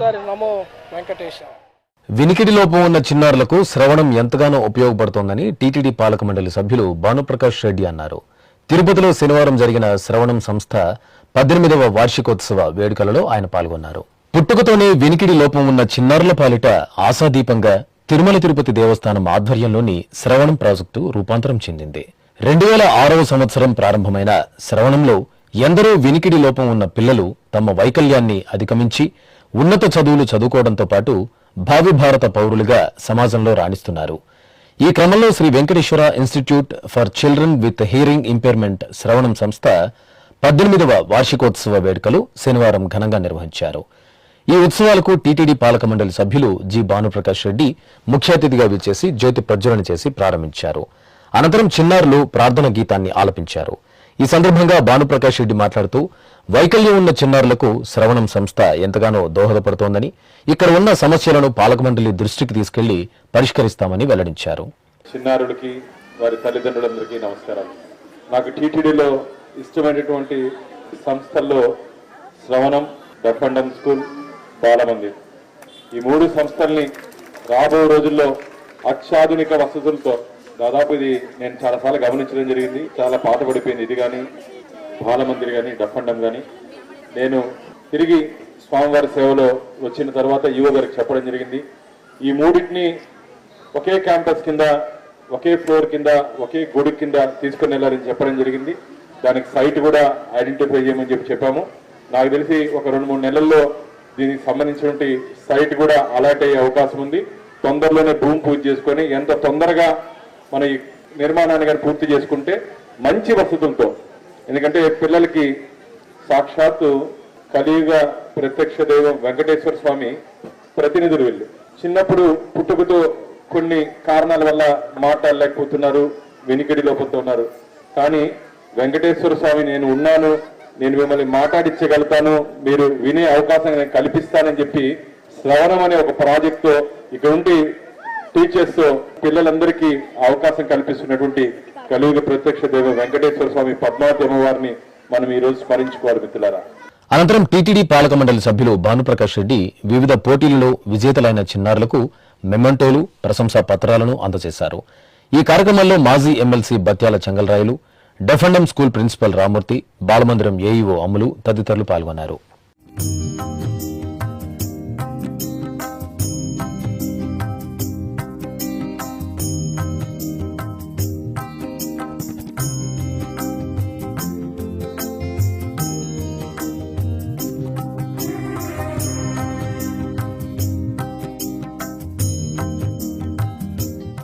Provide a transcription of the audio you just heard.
నమో వెంకటేశ. వినికిడి లోపం ఉన్న చిన్నారులకు శ్రవణం ఎంతగానో ఉపయోగపడుతోందని టీటీడీ పాలక మండలి సభ్యులు భానుప్రకాష్ రెడ్డి అన్నారు. తిరుపతిలో శనివారం జరిగిన శ్రవణం సంస్థ పద్దెనిమిదవ వార్షికోత్సవ వేడుకలలో ఆయన పాల్గొన్నారు. పుట్టుకతోనే వినికిడి లోపం ఉన్న చిన్నారుల పాలిట ఆశాదీపంగా తిరుమల తిరుపతి దేవస్థానం ఆధ్వర్యంలోని శ్రవణం ప్రాజెక్టు రూపాంతరం చెందింది. రెండు వేల ఆరవ సంవత్సరం ప్రారంభమైన శ్రవణంలో ఎందరో వినికిడి లోపం ఉన్న పిల్లలు తమ వైకల్యాన్ని అధిగమించి ఉన్నత చదువులు చదువుకోవడంతో పాటు భావి భారత పౌరులుగా సమాజంలో రాణిస్తున్నారు. ఈ క్రమంలో Sri Venkateswara institute for children with hearing impairment Sravanam సంస్థ పద్దెనిమిదవ వార్షికోత్సవ వేడుకలు శనివారం ఘనంగా నిర్వహించారు. ఈ ఉత్సవాలకు టీటీడీ పాలక మండలి సభ్యులు జి భానుప్రకాష్ రెడ్డి ముఖ్య అతిథిగా విచ్చేసి జ్యోతి ప్రజ్వలన చేసి ప్రారంభించారు. అనంతరం చిన్నారులు ప్రార్థన గీతాన్ని ఆలపించారు. ఈ సందర్భంగా భానుప్రకాష్ రెడ్డి మాట్లాడుతూ వైకల్యం ఉన్న చిన్నారులకు శ్రవణం సంస్థ ఎంతగానో దోహదపడుతోందని ఇక్కడ ఉన్న సమస్యలను పాలక మండలి దృష్టికి తీసుకెళ్ళి పరిష్కరిస్తామని వెల్లడించారు. చిన్నారులకి వారి తల్లిదండ్రులందరికీ నమస్కారాలు. నాకు టీటీడీలో ఇష్టమైనటువంటి సంస్థల్లో శ్రవణం డఫండం స్కూల్ బాలమందిర్ ఈ మూడు సంస్థల్ని రాబో రోజుల్లో అత్యాధునిక వసతులతో దాదాపు ఇది నేను చాలాసార్లు గమనించడం జరిగింది. చాలా పాత పడిపోయింది ఇది కానీ బాలమందిర్ కానీ డఫండం కానీ నేను తిరిగి స్వామివారి సేవలో వచ్చిన తర్వాత ఈవో గారికి చెప్పడం జరిగింది. ఈ మూడింటిని ఒకే క్యాంపస్ కింద ఒకే ఫ్లోర్ కింద ఒకే గుడి కింద తీసుకుని వెళ్ళాలని చెప్పడం జరిగింది. దానికి సైట్ కూడా ఐడెంటిఫై చేయమని చెప్పి చెప్పాము. నాకు తెలిసి ఒక రెండు మూడు నెలల్లో దీనికి సంబంధించినటువంటి సైట్ కూడా అలాట్ అయ్యే అవకాశం ఉంది. తొందరలోనే భూమి పూజ చేసుకొని ఎంత తొందరగా మన ఈ నిర్మాణాన్ని కానీ పూర్తి చేసుకుంటే మంచి వసతులతో ఎందుకంటే పిల్లలకి సాక్షాత్తు కలియుగ ప్రత్యక్ష దైవం వెంకటేశ్వర స్వామి ప్రతినిధులు వీళ్ళు. చిన్నప్పుడు పుట్టుకతో కొన్ని కారణాల వల్ల మాట్లాడలేకపోతున్నారు వెనికిడి లోపడుతున్నారు కానీ వెంకటేశ్వర స్వామి నేను ఉన్నాను నేను మిమ్మల్ని మాట్లాడించగలుగుతాను మీరు వినే అవకాశం నేను కల్పిస్తానని చెప్పి శ్రవణం అనే ఒక ప్రాజెక్ట్తో ఇక్కడ ఉండి టీచర్స్తో పిల్లలందరికీ అవకాశం కల్పిస్తున్నటువంటి కలియుగ ప్రత్యక్ష దేవ వెంకటేశ్వర స్వామి పద్మావతి వారిని మనం ఈ రోజు స్మరించుకోవాలి మిత్రులారా. అనంతరం టీటీడీ పాలక మండలి సభ్యులు భానుప్రకాష్ రెడ్డి వివిధ పోటీలలో విజేతలైన చిన్నారులకు మెమంటోలు ప్రశంసా పత్రాలను అందజేశారు. ఈ కార్యక్రమంలో మాజీ MLC Batyala Chengalrayalu deaf and dumb school principal Ramurthy Balamandiram AEO Ammulu తదితరులు పాల్గొన్నారు.